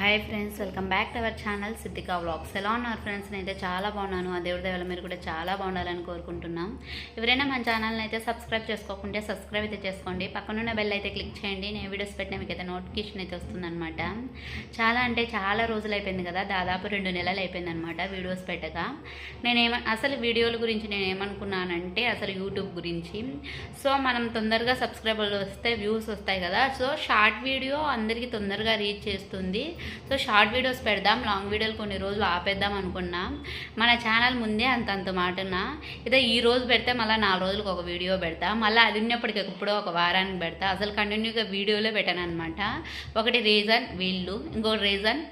Hi friends welcome back to our channel Siddhika vlogs ఎలా ఉన్నారు friends నేనైతే చాలా బాగున్నాను. ఆ దేవుడి దేవుల మీరు కూడా చాలా బాగుండాలని కోరుకుంటున్నాం. ఎవరైనా మన ఛానల్ని అయితే సబ్స్క్రైబ్ చేసుకోకుంటే సబ్స్క్రైబ్ అయితే చేసుకోండి. పక్కనున్న బెల్ అయితే క్లిక్ చేయండి. నేను వీడియోస్ పెట్టిన మీకు అయితే నోటిఫికేషన్ అయితే వస్తుందన్నమాట. చాలా అంటే చాలా రోజులు అయిపోయింది కదా. దాదాపు రెండు నెలలు అయిపోయింది అనమాట వీడియోస్ పెట్టక. నేనేమ అసలు వీడియోల గురించి నేను ఏమనుకున్నానంటే అసలు యూట్యూబ్ గురించి. సో మనం తొందరగా సబ్స్క్రైబర్లు వస్తే వ్యూస్ వస్తాయి కదా. సో షార్ట్ వీడియో అందరికీ తొందరగా రీచ్ చేస్తుంది. సో షార్ట్ వీడియోస్ పెడదాం లాంగ్ వీడియోలు కొన్ని రోజులు ఆపేద్దాం అనుకున్నాం. మన ఛానల్ ముందే అంత అంత మాటన ఇదే ఈ రోజు పెడితే మళ్ళీ నాలుగు రోజులకు ఒక వీడియో పెడతా. మళ్ళీ అది ఉన్నప్పటికీ ఎప్పుడో ఒక వారానికి పెడతా. అసలు కంటిన్యూగా వీడియోలో పెట్టాను అనమాట ఒకటి రీజన్ వీళ్ళు. ఇంకోటి రీజన్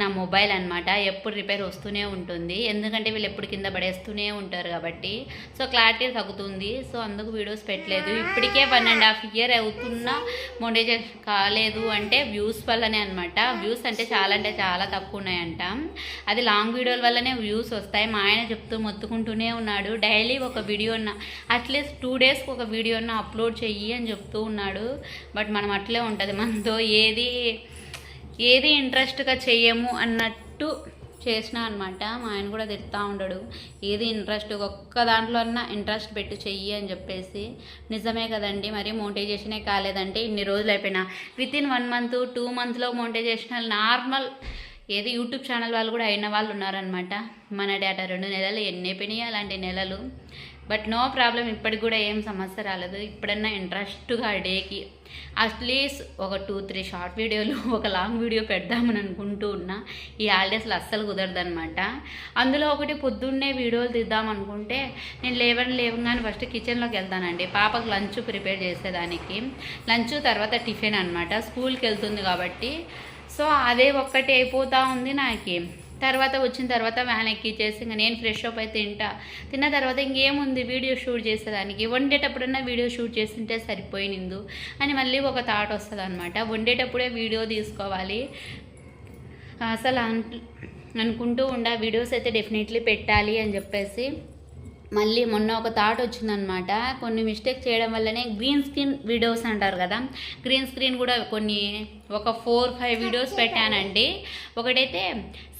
నా మొబైల్ అనమాట ఎప్పుడు రిపేర్ వస్తూనే ఉంటుంది. ఎందుకంటే వీళ్ళు ఎప్పుడు కింద పడేస్తూనే ఉంటారు కాబట్టి. సో క్లారిటీ తగ్గుతుంది. సో అందుకు వీడియోస్ పెట్టలేదు. ఇప్పటికే వన్ అండ్ హాఫ్ ఇయర్ అవుతున్నా మోనేజర్ కాలేదు అంటే వ్యూస్ వల్లనే అనమాట వ్యూస్ అంటే చాలా అంటే చాలా తక్కువ ఉన్నాయంట. అది లాంగ్ వీడియోల వల్లనే వ్యూస్ వస్తాయి. మా ఆయన చెప్తూ మొత్తుకుంటూనే ఉన్నాడు. డైలీ ఒక వీడియోన అట్లీస్ట్ టూ డేస్కి ఒక వీడియోన అప్లోడ్ చెయ్యి అని చెప్తూ ఉన్నాడు. బట్ మనం అట్లే ఉంటుంది మనతో. ఏది ఏది ఇంట్రెస్ట్గా చెయ్యము అన్నట్టు చేసిన అనమాట మా ఆయన కూడా తిడతా ఉండడు. ఏది ఇంట్రెస్ట్ ఒక్క దాంట్లో అన్నా ఇంట్రెస్ట్ పెట్టి చెయ్యి అని చెప్పేసి. నిజమే కదండి మరి మోనిటైజేషనే కాలేదంటే ఇన్ని రోజులు అయిపోయినా. With in one month two మంత్లో మోనిటైజేషన్ నార్మల్ ఏది యూట్యూబ్ ఛానల్ వాళ్ళు కూడా అయిన వాళ్ళు ఉన్నారనమాట మన డేటా రెండు నెలలు ఎన్ని అయిపోయినాయి అలాంటి నెలలు. బట్ నో ప్రాబ్లం ఇప్పటికి కూడా ఏం సమస్య రాలేదు. ఇప్పుడన్నా ఇంట్రెస్ట్గా డేకి అట్లీస్ట్ ఒక టూ త్రీ షార్ట్ వీడియోలు ఒక లాంగ్ వీడియో పెడదామని అనుకుంటూ ఉన్నా ఈ హాలిడేస్లో అస్సలు కుదరదనమాట అందులో ఒకటి పొద్దున్నే వీడియోలు తీద్దాం అనుకుంటే నేను లేవని లేవగానే ఫస్ట్ కిచెన్లోకి వెళ్తానండి. పాపకు లంచ్ ప్రిపేర్ చేసేదానికి. లంచ్ తర్వాత టిఫిన్ అనమాట స్కూల్కి వెళ్తుంది కాబట్టి. సో అదే ఒక్కటి అయిపోతూ ఉంది నాకు. తర్వాత వచ్చిన తర్వాత వ్యాన్ ఎక్కిచ్చేసి ఇంకా నేను ఫ్రెష్ అప్ అయితే తింటా. తిన్న తర్వాత ఇంకేముంది వీడియో షూట్ చేసేదానికి. వండేటప్పుడన్నా వీడియో షూట్ చేస్తుంటే సరిపోయినిందు అని మళ్ళీ ఒక థాట్ వస్తుంది అనమాట వండేటప్పుడే వీడియో తీసుకోవాలి. అసలు అనుకుంటూ ఉండ వీడియోస్ అయితే డెఫినెట్లీ పెట్టాలి అని చెప్పేసి మళ్ళీ మొన్న ఒక థాట్ వచ్చిందనమాట కొన్ని మిస్టేక్ చేయడం వల్లనే గ్రీన్ స్క్రీన్ వీడియోస్ అంటారు కదా. గ్రీన్ స్క్రీన్ కూడా కొన్ని ఒక ఫోర్ ఫైవ్ వీడియోస్ పెట్టానండి. ఒకటైతే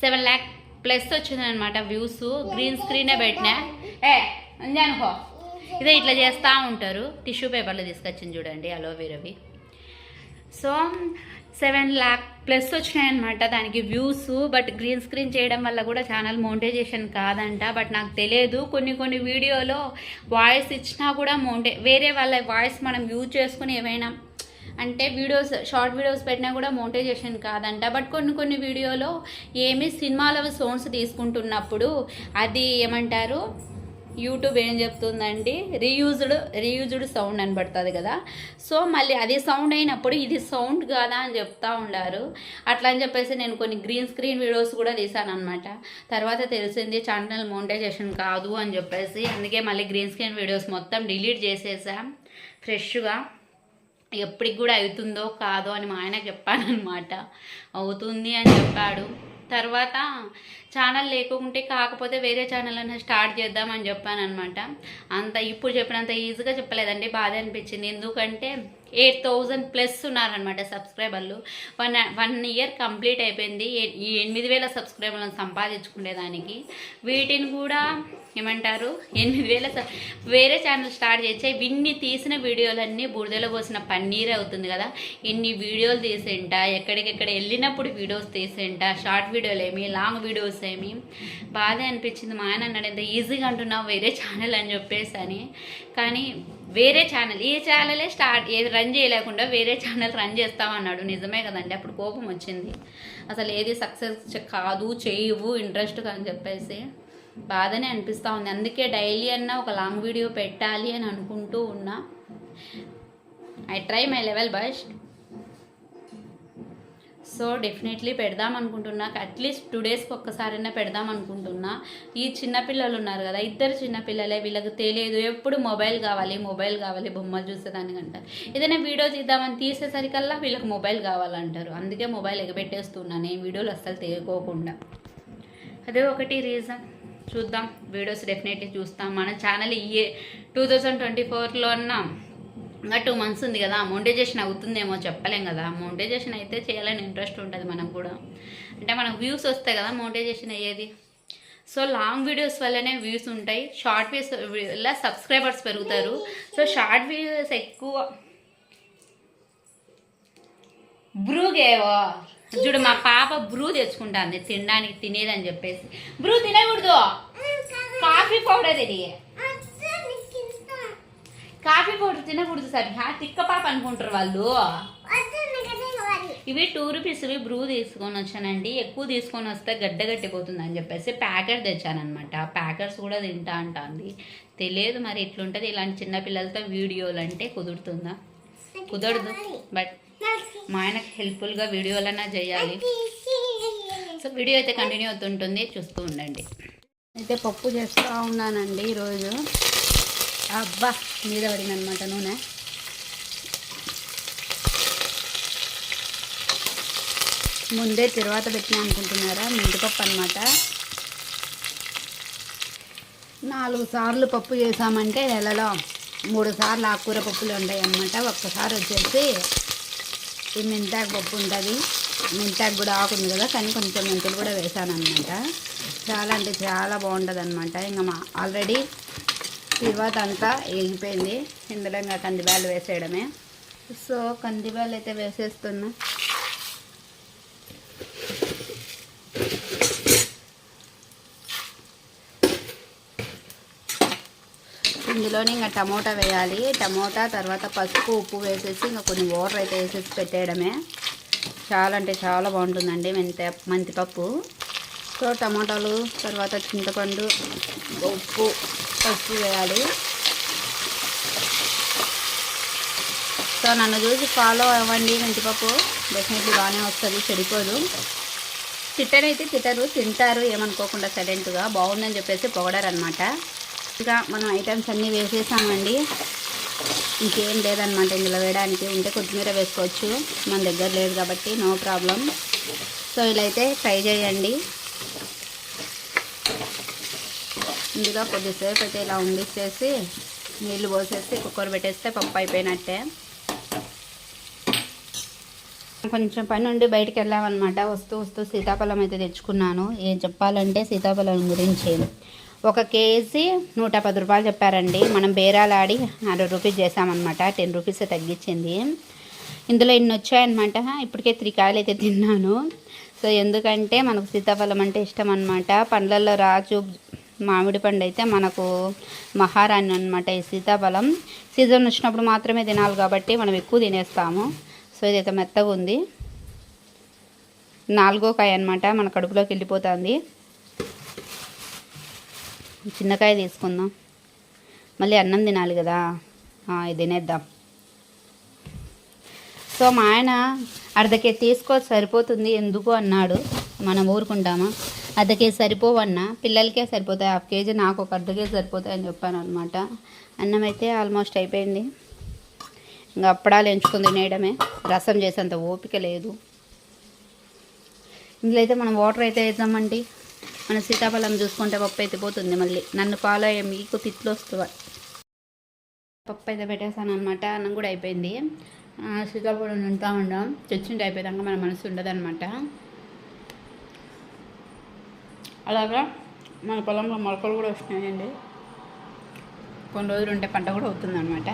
సెవెన్ ల్యాక్ ప్లస్ వచ్చిందనమాట వ్యూస్ గ్రీన్ స్క్రీనే పెట్టినా. ఏ అందే అనుకో. ఇదే ఇట్లా చేస్తూ ఉంటారు. టిష్యూ పేపర్లు తీసుకొచ్చింది చూడండి అలోవెరవి సో సెవెన్ ల్యాక్ ప్లస్ వచ్చినాయన్నమాట దానికి వ్యూస్ బట్ గ్రీన్ స్క్రీన్ చేయడం వల్ల కూడా ఛానల్ మౌంటైజేషన్ కాదంట. బట్ నాకు తెలియదు కొన్ని కొన్ని వీడియోలో వాయిస్ ఇచ్చినా కూడా మోనిటై వేరే వాళ్ళ వాయిస్ మనం యూజ్ చేసుకుని ఏమైనా అంటే వీడియోస్ షార్ట్ వీడియోస్ పెట్టినా కూడా మోనిటైజేషన్ కాదంట. బట్ కొన్ని కొన్ని వీడియోలో ఏమి సినిమాల సౌండ్స్ తీసుకుంటున్నప్పుడు అది ఏమంటారు? యూట్యూబ్ ఏం చెప్తుందండి? రీయూజ్డ్ రీయూజ్డ్ సౌండ్ అని పడుతుంది కదా. సో మళ్ళీ అది సౌండ్ అయినప్పుడు ఇది సౌండ్ కాదా అని చెప్తా ఉండారు. అట్లా అని చెప్పేసి నేను కొన్ని గ్రీన్ స్క్రీన్ వీడియోస్ కూడా తీసాను అనమాట తర్వాత తెలిసింది ఛానల్ మోనిటైజేషన్ కాదు అని చెప్పేసి. అందుకే మళ్ళీ గ్రీన్ స్క్రీన్ వీడియోస్ మొత్తం డిలీట్ చేసేసాం. ఫ్రెష్గా. ఎప్పటికి కూడా అవుతుందో కాదో అని మా ఆయన చెప్పాను అనమాట అవుతుంది అని చెప్పాడు. తర్వాత ఛానల్ లేకుంటే కాకపోతే వేరే ఛానల్ అన్న స్టార్ట్ చేద్దామని చెప్పాను అనమాట అంత ఇప్పుడు చెప్పినంత ఈజీగా చెప్పలేదండి బాధ అనిపించింది. ఎందుకంటే ఎయిట్ థౌజండ్ ప్లస్ ఉన్నారనమాట సబ్స్క్రైబర్లు. వన్ వన్ ఇయర్ కంప్లీట్ అయిపోయింది. ఎనిమిది వేల సబ్స్క్రైబర్లను సంపాదించుకునేదానికి. వీటిని కూడా ఏమంటారు? ఎనిమిది వేల వేరే ఛానల్ స్టార్ట్ చేస్తే విన్ని తీసిన వీడియోలన్నీ బురదలో పోసిన పన్నీర్ అవుతుంది కదా. ఇన్ని వీడియోలు తీసేంట ఎక్కడికెక్కడ వెళ్ళినప్పుడు వీడియోస్ తీసేంట షార్ట్ వీడియోలు ఏమి లాంగ్ వీడియోస్ ఏమి? బాధ అనిపించింది. మా ఆయన అన్నాడు ఎంత ఈజీగా అంటున్నావు వేరే ఛానల్ అని చెప్పేసి అని కానీ వేరే ఛానల్ ఏ ఛానలే స్టార్ట్ ఏది రన్ చేయలేకుండా వేరే ఛానల్ రన్ చేస్తామన్నాడు నిజమే కదండి అప్పుడు కోపం వచ్చింది. అసలు ఏది సక్సెస్ కాదు చేయవు ఇంట్రెస్ట్ అని చెప్పేసి బాధనే అనిపిస్తూ ఉంది. అందుకే డైలీ అన్నా ఒక లాంగ్ వీడియో పెట్టాలి అని అనుకుంటూ ఉన్నా. I try my level best so definitely పెడదాం అనుకుంటున్నా. అట్లీస్ట్ టూ డేస్కి ఒక్కసారైనా పెడదాం అనుకుంటున్నా. ఈ చిన్నపిల్లలు ఉన్నారు కదా ఇద్దరు చిన్నపిల్లలే వీళ్ళకి తెలియదు. ఎప్పుడు మొబైల్ కావాలి మొబైల్ కావాలి బొమ్మలు చూసేదానికి అంటారు ఏదైనా వీడియో తీద్దామని తీసేసరికల్లా వీళ్ళకి మొబైల్ కావాలంటారు. అందుకే మొబైల్ ఎగబెట్టేస్తున్నాను. నేను వీడియోలు అస్సలు తీయకోకుండా. అదే ఒకటి రీజన్. చూద్దాం. వీడియోస్ డెఫినెట్లీ చూస్తాం. మన ఛానల్ ఇయే టూ థౌజండ్ ట్వంటీ ఫోర్లో అన్నా. ఇంకా టూ మంత్స్ ఉంది కదా మోనిటైజేషన్ అవుతుందేమో చెప్పలేం కదా. మోనిటైజేషన్ అయితే చేయాలని ఇంట్రెస్ట్ ఉంటుంది మనకు కూడా. అంటే మనకు వ్యూస్ వస్తాయి కదా మోనిటైజేషన్ అయ్యేది. సో లాంగ్ వీడియోస్ వల్లనే వ్యూస్ ఉంటాయి. షార్ట్ వీడియోస్ వల్ల సబ్స్క్రైబర్స్ పెరుగుతారు. సో షార్ట్ వీడియోస్ ఎక్కువ. బ్రూగేవో చూడు మా పాప బ్రూ తెచ్చుకుంటాంది. తినడానికి తినేదని చెప్పేసి. బ్రూ తినకూడదు. కాఫీ పౌడర్ ఇది కాఫీ పౌడర్ తినకూడదు సరే. తిక్క పాప అనుకుంటారు వాళ్ళు. ఇవి టూ రూపీస్ ఇవి బ్రూ తీసుకొని వచ్చానండి. ఎక్కువ తీసుకొని వస్తే గడ్డ గట్టిపోతుంది అని చెప్పేసి ప్యాకెట్ తెచ్చానమాట ప్యాకెట్స్ కూడా తింటా అంటుంది. తెలియదు మరి ఎట్లుంటుంది? ఇలాంటి చిన్నపిల్లలతో వీడియోలు అంటే కుదురుతుందా? కుదరదు. బట్ మా ఆయనకు హెల్ప్ఫుల్గా వీడియోలన్నా చేయాలి. సో వీడియో అయితే కంటిన్యూ అవుతుంటుంది. చూస్తూ ఉండండి. అయితే పప్పు చేస్తూ ఉన్నానండి ఈరోజు. అబ్బా మీద పడిందనమాట నూనె. ముందే తర్వాత పెట్టినా అనుకుంటున్నారా? మెంతిపప్పు అనమాట నాలుగు సార్లు పప్పు చేసామంటే నెలలో మూడు సార్లు ఆకుకూర పప్పులు ఉంటాయి అన్నమాట ఒక్కసారి వచ్చేసి ఈ మెంతాకు పప్పు ఉంటుంది. మెంతాకు కూడా ఆకు ఉంది కదా కానీ కొంచెం మెంతులు కూడా వేసాను అనమాట చాలా అంటే చాలా బాగుంటుంది అనమాట ఇంకా మా ఆల్రెడీ తర్వాత అంతా ఎగిపోయింది ఇందులో ఇంకా కందిబ్యాలు వేసేయడమే. సో కందిబ్యాలు అయితే వేసేస్తున్నా. ఇందులోనే ఇంకా టమోటా వేయాలి. టమోటా తర్వాత పసుపు ఉప్పు వేసేసి ఇంకా కొన్ని వాటర్ అయితే వేసేసి పెట్టేయడమే. చాలా అంటే చాలా బాగుంటుందండి మెంతి మెంతిపప్పు. సో టమాటాలు తర్వాత చింతపండు ఉప్పు పసుపు వేయాలి. సో నన్ను చూసి ఫాలో అవ్వండి మెంతిపప్పు. డెఫినెట్లీ బాగానే వస్తుంది చెడిపోదు. తిట్టనైతే తిట్టరు తింటారు ఏమనుకోకుండా సైలెంట్గా. బాగుందని చెప్పేసి పొగడారనమాట ఇంకా మనం ఐటమ్స్ అన్నీ వేసేసామండి. ఇంకేం లేదనమాట ఇందులో వేయడానికి. ఉంటే కొత్తిమీర వేసుకోవచ్చు. మన దగ్గర లేదు కాబట్టి నో ప్రాబ్లం. సో ఇలా అయితే ట్రై చేయండి. ఇందులో కొద్దిసేపు అయితే ఇలా ఉండిచ్చేసి నీళ్ళు పోసేసి కుక్కర్ పెట్టేస్తే పప్పు అయిపోయినట్టే. కొంచెం పని ఉండి బయటికి వెళ్ళామన్నమాట. వస్తూ వస్తూ సీతాఫలం అయితే తెచ్చుకున్నాను. ఏం చెప్పాలంటే సీతాఫలం గురించి. ఒక కేజీ నూట పది రూపాయలు చెప్పారండి. మనం బేరాలాడి అరవై రూపీస్ చేసామన్నమాట టెన్ రూపీస్ తగ్గించింది. ఇందులో ఇన్ని వచ్చాయన్నమాట. ఇప్పటికే త్రీ కాయలు అయితే తిన్నాను. సో ఎందుకంటే మనకు సీతాఫలం అంటే ఇష్టం అనమాట పండ్లల్లో రాజు మామిడి పండు అయితే మనకు మహారాణి అనమాట ఈ సీతాఫలం. సీజన్ వచ్చినప్పుడు మాత్రమే తినాలి కాబట్టి మనం ఎక్కువ తినేస్తాము. సో ఇదైతే మెత్తగా ఉంది. నాలుగో కాయ అనమాట మన కడుపులోకి వెళ్ళిపోతుంది. చిన్నకాయ తీసుకుందాం. మళ్ళీ అన్నం తినాలి కదా. ఇది తినేద్దాం. సో మా ఆయన అర్ధకే తీసుకో సరిపోతుంది ఎందుకు అన్నాడు. మనం ఊరుకుంటామా? అర్ధ కేజీ సరిపోవన్న పిల్లలకే సరిపోతాయి. హాఫ్ కేజీ నాకు ఒక అర్ధ కేజీ సరిపోతాయని చెప్పాను అనమాట అన్నం అయితే ఆల్మోస్ట్ అయిపోయింది. ఇంకా అప్పడాలు ఎంచుకుని తినేయడమే రసం చేసేంత ఓపిక లేదు. ఇందులో అయితే మనం వాటర్ అయితే వేద్దామండి. మన సీతాఫలం చూసుకుంటే పప్పు అయితే పోతుంది మళ్ళీ. నన్ను ఫాలో అయ్యే మీకు తిట్లు వస్తుంది పప్పు అయితే పెట్టేసాను అనమాట అన్నం కూడా అయిపోయింది. సీతాఫలం ఉంటా ఉండం. చచ్చింటి అయిపోయాక మన మనసు ఉండదనమాట అలాగా మన పొలంలో మొలకలు కూడా వస్తున్నాయండి. కొన్ని రోజులు ఉంటే పంట కూడా అవుతుంది అనమాట